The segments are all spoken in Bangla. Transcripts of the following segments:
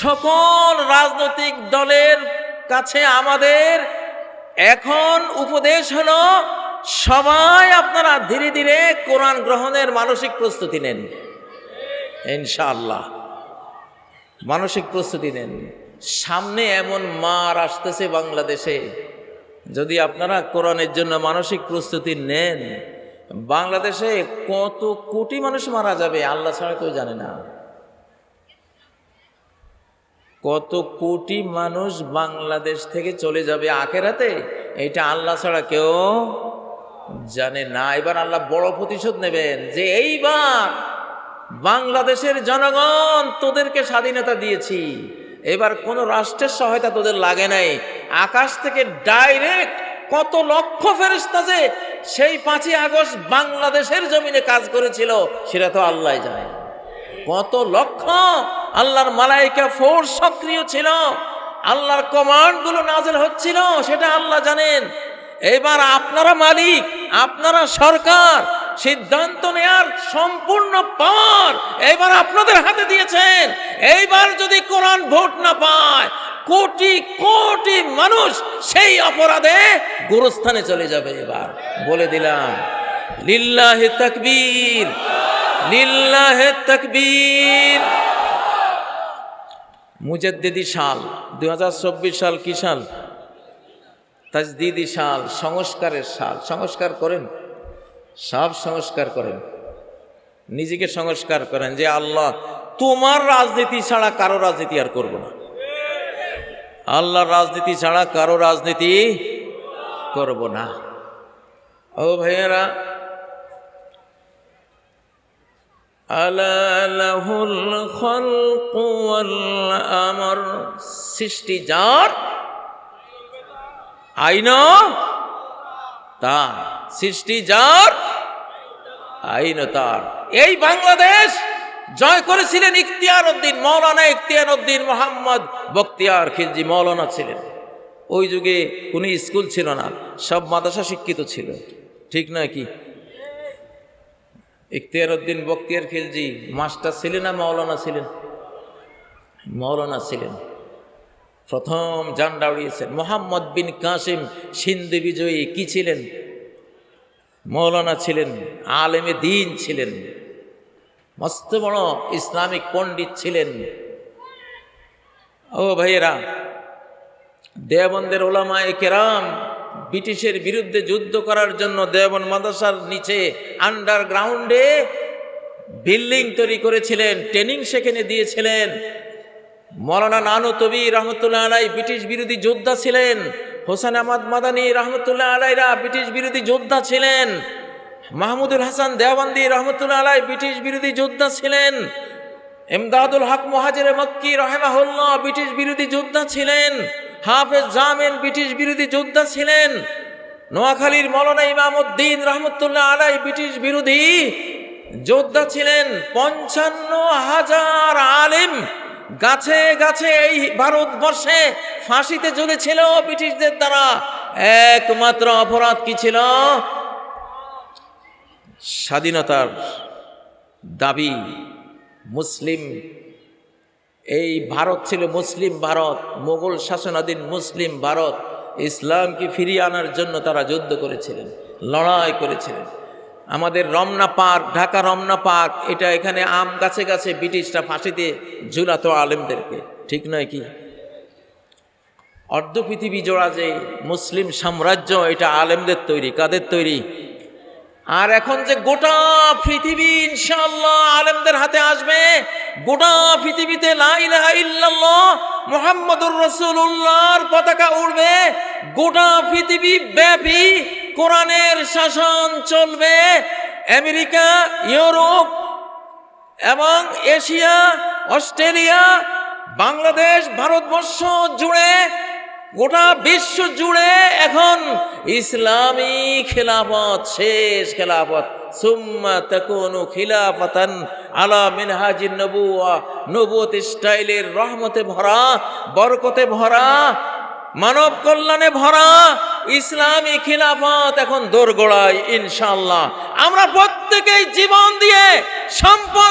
সকল রাজনৈতিক দলের কাছে আমাদের এখন উপদেশ হলো, সবাই আপনারা ধীরে ধীরে কোরআন গ্রহণের মানসিক প্রস্তুতি নেন। ইনশাআল্লাহ। মানসিক প্রস্তুতি নেন। সামনে এমন মার আসতেছে বাংলাদেশে, যদি আপনারা কোরআনের জন্য মানসিক প্রস্তুতি নেন, বাংলাদেশে কত কোটি মানুষ মারা যাবে, আল্লাহ ছাড়া কেউ জানে না। কত কোটি মানুষ বাংলাদেশ থেকে চলে যাবে আখেরাতে? এটা আল্লাহ ছাড়া কেউ জানে না। এবার আল্লাহ বড় প্রতিশোধ নেবেন যে এইবার বাংলাদেশের জনগণ তোদেরকে স্বাধীনতা দিয়েছি। এবার কোনো রাষ্ট্রের সহায়তা তোদের লাগে নাই। আকাশ থেকে ডাইরেক্ট কত লক্ষ ফেরিস্তা যে সেই পাঁচই আগস্ট বাংলাদেশের জমিনে কাজ করেছিল, সেটা তো আল্লাহ জানে। কত লক্ষ? আল্লাহর মালাইকা ফোর্স সক্রিয় ছিল। আল্লাহর কমান্ডগুলো নাজেল হচ্ছিল, সেটা আল্লাহ জানেন। এবার আপনারা মালিক, আপনারা সরকার, সিদ্ধান্ত নেয়ার সম্পূর্ণ পাওয়ার এবার আপনাদের হাতে দিয়েছেন। এইবার যদি কোরআন ভোট না পায়, কোটি কোটি মানুষ সেই অপরাধে গুরুস্থানে চলে যাবে এবার। বলে দিলাম, লিল্লাহে তাকবীর। লিল্লাহে তাকবীর। মুজাদ্দিদি সাল দু হাজার চব্বিশ সাল কি সাল? তাজদিদি সাল, সংস্কারের সাল। সংস্কার করেন? সব সংস্কার করেন। নিজেকে সংস্কার করেন যে আল্লাহ, তোমার রাজনীতি ছাড়া কারও রাজনীতি আর করব না। আল্লাহর রাজনীতি ছাড়া কারও রাজনীতি করব না। ও ভাইয়েরা আলা লাহুল খলকু ওয়াল আমর। সৃষ্টি যার আইন। তার সৃষ্টি যার আইন তার। এই বাংলাদেশ জয় করেছিলেন ইখতিয়ার উদ্দিন মৌলানা ইখতিয়ার উদ্দিন মোহাম্মদ বক্তিয়ার খিলজি মৌলানা ছিলেন। ওই যুগে কোনো স্কুল ছিল না, সব মাদ্রাসা শিক্ষিত ছিল। ঠিক নয় কি? ইখতিয়ার উদ্দিন বক্তিয়ার খিলজি, মাস্টার ছিলেন না মৌলানা ছিলেন। মৌলানা ছিলেন। প্রথম জান্ডা উড়িয়েছেন মোহাম্মদ বিন কাসিম সিন্ধু বিজয়ী কি ছিলেন? মৌলানা ছিলেন, আলেমে দিন ছিলেন। মস্ত বড় ইসলামিক পণ্ডিত ছিলেন। ও ভাইয়েরা দেবন্দের ওলামায়ে কেরাম ব্রিটিশের বিরুদ্ধে যুদ্ধ করার জন্য দেবন মাদ্রাসার নিচে আন্ডারগ্রাউন্ডে বিল্ডিং তৈরি করেছিলেন, ট্রেনিং সেখানে দিয়েছিলেন। মৌলানা নানু তবি রহমতুল্লাহ আলাই ব্রিটিশ বিরোধী যোদ্ধা ছিলেন, হোসেন আহমদ মাদানী রহমতুল্লাহ আলাইরা ব্রিটিশ বিরোধী যোদ্ধা ছিলেন, মাহমুদুল হাসান দেওয়ান্দি রহমতুল্লাহ আলাই ব্রিটিশ বিরোধী যোদ্ধা ছিলেন, এমদাদুল হক মহাজের মক্কি রহেমাহুল্লাহ ব্রিটিশ বিরোধী যোদ্ধা ছিলেন। হাফেজ জামেন ব্রিটিশ বিরোধী যোদ্ধা ছিলেন। নোয়াখালীর মৌলানা ইমামউদ্দিন রহমতুল্লাহ আলাই ব্রিটিশ বিরোধী যোদ্ধা ছিলেন। পঞ্চান্ন হাজার আলিম গাছে গাছে এই ভারতবর্ষে ফাঁসিতে ঝুলেছিল ব্রিটিশদের দ্বারা। একমাত্র অপরাধ কি ছিল? স্বাধীনতার দাবি মুসলিম এই ভারত ছিল মুসলিম ভারত, মোগল শাসনাধীন মুসলিম ভারত। ইসলামকে ফিরিয়ে আনার জন্য তারা যুদ্ধ করেছিলেন, লড়াই করেছিলেন। আমাদের রমনা পার্ক, ঢাকা রমনা পার্ক, এটা এখানে আম গাছে গাছে ব্রিটিশরা ফাঁসিতে ঝুলাতো আলেমদেরকে, ঠিক নয় কি? অর্ধ পৃথিবী জোড়া যে মুসলিম সাম্রাজ্য, এটা আলেমদের তৈরি, কাদের তৈরি? আর এখন যে গোটা পৃথিবী ইনশাল্লাহ আলেমদের হাতে আসবে, গোটা পৃথিবীতে মোহাম্মদুর রসুল্লাহর পতাকা উড়বে, গোটা পৃথিবী ব্যাপী কোরআনের শাসন চলবে, আমেরিকা, ইউরোপ এবং এশিয়া, অস্ট্রেলিয়া, বাংলাদেশ, ভারতবর্ষ জুড়ে গোটা বিশ্ব জুড়ে এখন ইসলামী খেলাফত, শেষ খেলাফত। সুম্মা তাকুনু খিলাফাতান আলা মিনহাজিন নবুয়া স্টাইলের রহমতে ভরা, বরকতে ভরা, মানব কল্যাণে ভরা ইসলামী খিলাফত এখন দোরগোড়ায় ইনশাল্লাহ আমরা প্রত্যেকেই জীবন দিয়ে সম্পদ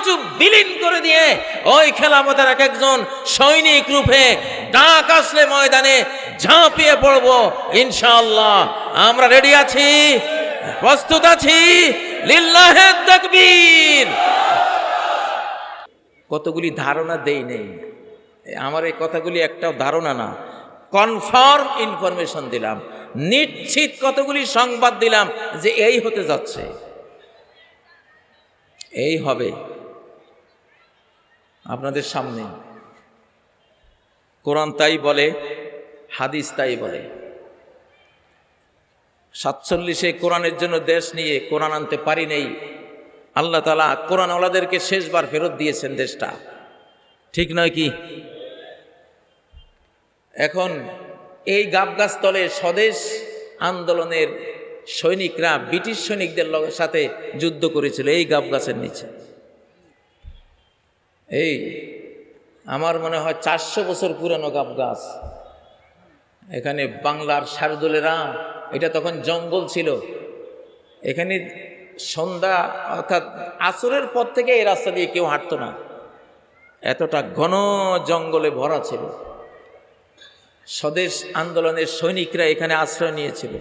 কিছু বিলীন করে দিয়ে ওই খেলাফতের এক একজন সৈনিক রূপে ডাক আসলে ময়দানে ঝাঁপিয়ে পড়ব ইনশাল্লাহ আমরা রেডি আছি? প্রস্তুত আছি? কতগুলি ধারণা দেই নেই। আমার এই কথাগুলি একটাও ধারণা না। কনফার্ম ইনফরমেশন দিলাম। নিশ্চিত কতগুলি সংবাদ দিলাম যে এই হতে যাচ্ছে। এই হবে। আপনাদের সামনে। কোরআন তাই বলে, হাদিস তাই বলে। সাতচল্লিশে কোরআনের জন্য দেশ নিয়ে কোরআন আনতে পারি নেই। আল্লাহ তালা কোরআনওয়ালাদেরকে শেষবার ফেরত দিয়েছেন দেশটা। ঠিক নয় কি? এখন এই গাবগাছ তলে স্বদেশ আন্দোলনের সৈনিকরা, ব্রিটিশ সৈনিকদের সাথে যুদ্ধ করেছিল এই গাবগাছের নিচে। এই, আমার মনে হয় চারশো বছর পুরানো গাবগাছ এখানে বাংলার শারদুলেরা, এটা তখন জঙ্গল ছিল। এখানে সন্ধ্যা, অর্থাৎ আসরের পর থেকে এই রাস্তা দিয়ে কেউ হাঁটতো না। এতটা ঘন জঙ্গলে ভরা ছিল। স্বদেশ আন্দোলনের সৈনিকরা এখানে আশ্রয় নিয়েছিল।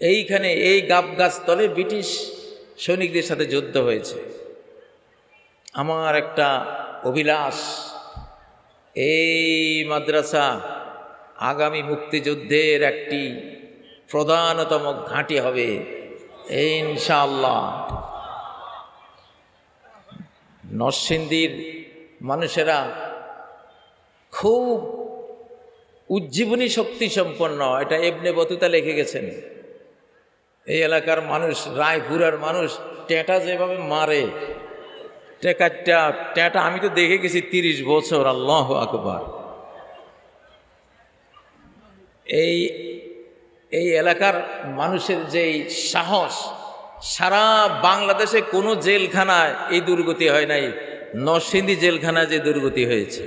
এইখানে এই গাব গাছ তলে ব্রিটিশ সৈনিকদের সাথে যুদ্ধ হয়েছে। আমার একটা অভিলাষ। এই মাদ্রাসা আগামী মুক্তিযুদ্ধের একটি প্রধানতম ঘাঁটি হবে, ইনশাআল্লাহ। নরসিংদীর মানুষেরা খুব উজ্জীবনী শক্তি সম্পন্ন, এটা এবনে বতুতা লিখে গেছেন। এই এলাকার মানুষ, রায়পুরার মানুষ, টেটা যেভাবে মারে টেকাটা টেটা আমি তো দেখে গেছি তিরিশ বছর, আল্লাহ আকবার। এই এই এলাকার মানুষের যেই সাহস, সারা বাংলাদেশে কোনো জেলখানায় এই দুর্গতি হয় নাই, নরসিংদী জেলখানায় যে দুর্গতি হয়েছে,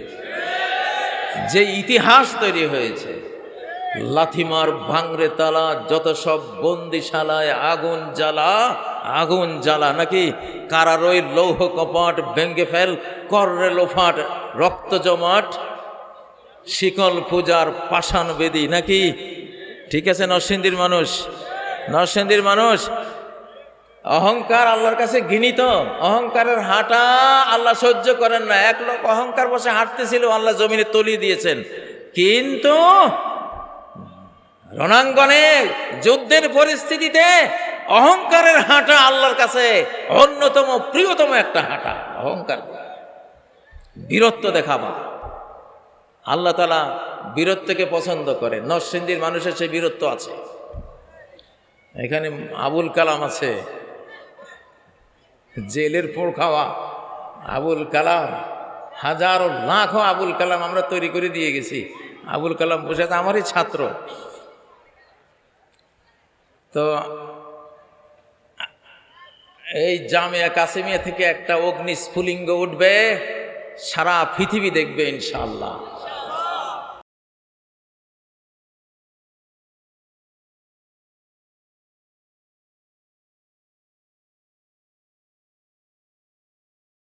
যে ইতিহাস তৈরি হয়েছে। লাথিমার ভাঙরে তালা, যত সব বন্দিশালায় আগুন জ্বালা আগুন জ্বালা নাকি? কারারই লৌহ কপাট ভেঙ্গে ফেল, কররে লোফাট, রক্ত জমাট, শিকল পূজার পাষাণ বেদি নাকি? ঠিক আছে, নরসিংদীর মানুষ? নরসিংদীর মানুষ? অহংকার আল্লাহর কাছে ঘৃণিত। অহংকারের হাঁটা আল্লাহ সহ্য করেন না। এক লোক অহংকার বসে হাঁটতেছিল, আল্লাহ জমিনে তলিয়ে দিয়েছেন। কিন্তু রণাঙ্গনে যুদ্ধের পরিস্থিতিতে অহংকারের হাঁটা আল্লাহর কাছে অন্যতম প্রিয়তম একটা হাঁটা, অহংকার। বীরত্ব দেখাবা। আল্লাহ তালা বীরত্বকে পছন্দ করে নরসিংদীর মানুষের সেই বীরত্ব আছে। এখানে আবুল কালাম আছে। জেলের পোড় খাওয়া, আবুল কালাম। হাজারো, লাখো আবুল কালাম আমরা তৈরি করে দিয়ে গেছি। আবুল কালাম বসে আমারই ছাত্র। তো এই জামিয়া কাসিমিয়া থেকে একটা অগ্নি স্ফুলিঙ্গ উঠবে সারা পৃথিবী দেখবে ইনশাল্লাহ